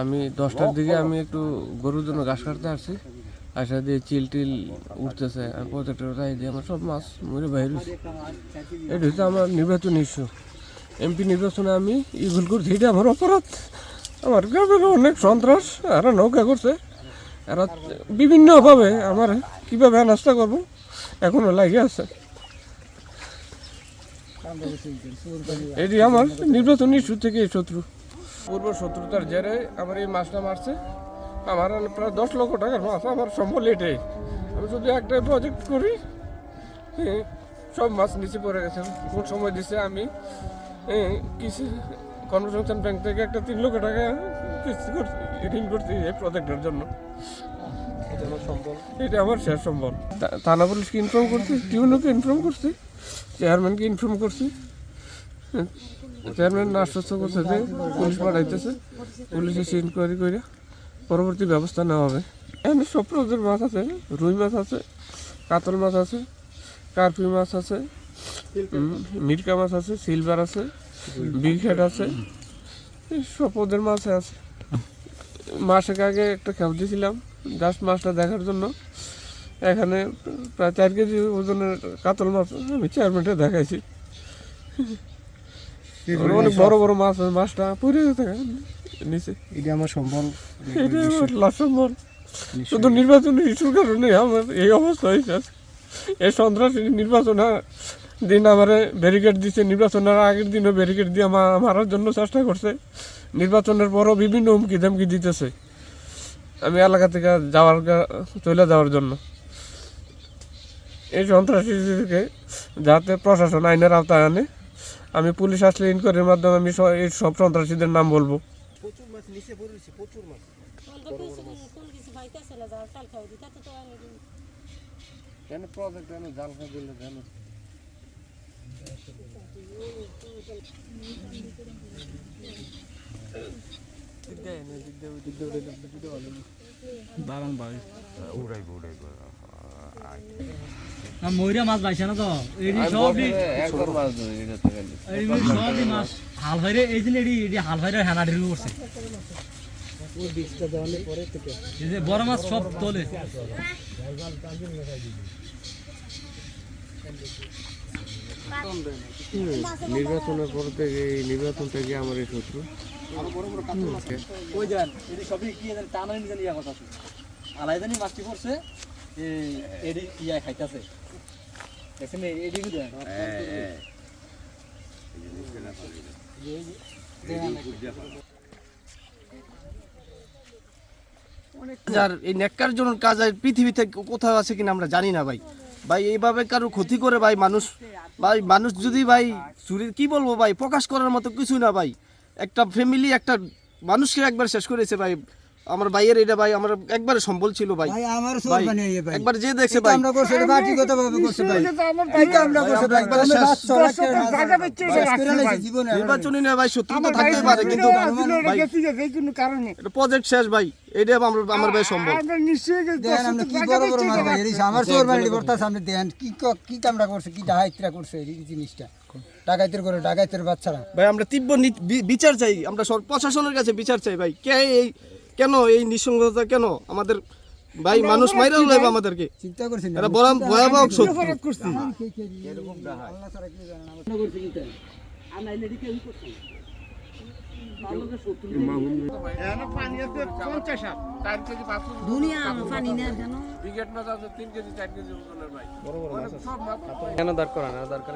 আমি দশটার দিকে আমি একটু গরুর জন্য ঘাস কাটতে আসছি। আসা দিয়ে চিল টিল উঠতেছে আর প্রত্যেকটা রাই দিয়ে আমার সব মাছ মরে বাইর হয়েছে এটা হচ্ছে আমার নির্বাচন ইস্যু। এমপি নির্বাচনে আমি ই ভুল করছি এটা আমার অপরাধ। আমার গ্রামের অনেক সন্ত্রাস এরা নৌকা করছে। এরা বিভিন্নভাবে আমার কীভাবে নাস্তা করব এখনও লাগে আছে। এটি আমার নির্বাচন ইস্যু থেকে শত্রু। পূর্ব শত্রুতার জেরে আমার এই মাছটা মারছে। আমার প্রায় দশ লক্ষ টাকার মাছ আমার সম্বল এটাই আমি শুধু একটা প্রজেক্ট করি হ্যাঁ, সব মাছ নিচে পড়ে গেছে। কোন সময় দিছে আমি হ্যাঁ, কিছু কর্মসংস্থান ব্যাংক থেকে একটা তিন লক্ষ টাকা কিস্তি করছি ঋণ করছি এই প্রজেক্টের জন্য। এটা আমার শেষ সম্বল। থানা পুলিশকে ইনফর্ম করছি টিউনকে ইনফর্ম করছি চেয়ারম্যানকে ইনফর্ম করছি। চেয়ারম্যান আশ্বস্ত করছে যে পুলিশ পাঠাইতেছে পুলিশ এসে ইনকোয়ারি করে পরবর্তী ব্যবস্থা নেওয়া হবে। এখানে সব প্রকারের মাছ আছে রুই মাছ আছে কাতল মাছ আছে কার্পি মাছ আছে মিরকা মাছ আছে সিলভার আছে হেড আছে। এই সব ওদের মাছ আছে। মাসেক আগে একটা খেপ দিয়েছিলাম জাস্ট মাছটা দেখার জন্য। এখানে প্রায় চার কেজি ওজনের কাতল মাছ আমি চেয়ারম্যানটা দেখাইছি। অনেক বড় বড় মাছ মাছটা পুরে থাকে নিচে। এটা আমার সম্বল। এটা আমার লাস্ট সম্বল। শুধু নির্বাচনী ইস্যুর কারণে আমার এই অবস্থা হয়েছে। এই সন্ত্রাসী নির্বাচন দিন আমার ব্যারিকেড দিছে নির্বাচনের আগের দিনও ব্যারিকেড দিয়ে আমার মারার জন্য চেষ্টা করছে। নির্বাচনের পরও বিভিন্ন হুমকি ধমকি দিতেছে। আমি এলাকা থেকে যাওয়ার চলে যাওয়ার জন্য। এই সন্ত্রাসীদেরকে যাতে প্রশাসন আইনের আওতায় আনে আমি পুলিশ আসলে ইনকোয়ারির মাধ্যমে আমি এই সব সন্ত্রাসীদের নাম বলব। প্রজেক্ট জাল ময়ূরা মাছ পাইছে না তো? এডি সবই মাছ হাল ভাইরে এই এডি এডি হাল ভাইরে হেনা ঢিল করছে বড় মাছ সব তোলে। নির্বাচনের পর থেকে এই নির্বাচন থেকে আমার এই শত্রু। ওই দেন এডি সবই কি জানি টানানি জানি ইয়া কথা আলাই জানি মাছটি পড়ছে এডি ইয়া খাইতাছে। দেখছেন এডি কি দেন? যার এই নেককার জন্য কাজ আর পৃথিবীতে কোথাও আছে কিনা আমরা জানি না ভাই। ভাই, এইভাবে কারও ক্ষতি করে ভাই মানুষ। ভাই, মানুষ যদি ভাই চুরির, কি বলব ভাই, প্রকাশ করার মতো কিছু না ভাই। একটা ফ্যামিলি একটা মানুষকে একবার শেষ করেছে ভাই। আমার ভাইয়ের এটা ভাই আমার একবারে সম্বল ছিল ভাই। ভাই আমার ভাই একবার যে দেখছে ভাই। আমরা করছি এটা ব্যক্তিগত ভাবে করছি ভাই। এটা আমরা করছি ভাই। একবারে শেষ। জীবনে। নির্বাচনী না ভাই শত্রু তো থাকতেই পারে কিন্তু ভাই কোনো কারণে এটা প্রজেক্ট শেষ ভাই এটা আমার আমার ভাই সম্ভব আমরা নিশ্চয়ই দেন আমরা কি বড় বড় ভাই আমার সামনে দেন কি ক- কামড়া করছে কি ডাকাইতরা করছে এই জিনিসটা। ডাকাইতের করে ডাকাইতের বাচ্চারা। ভাই আমরা তীব্র বিচার চাই আমরা প্রশাসনের কাছে বিচার চাই ভাই কে এই কেন? এই নিঃসঙ্গতা কেন? আমাদের ভাই মানুষ মাইরা লাগবে আমাদেরকে। চিন্তা করছি না। এটা বড় ভয়াবহ শত্রু আল্লাহ ছাড়া কি জানেন আমার পানি না সব মাছ কেন দরকার না? দরকার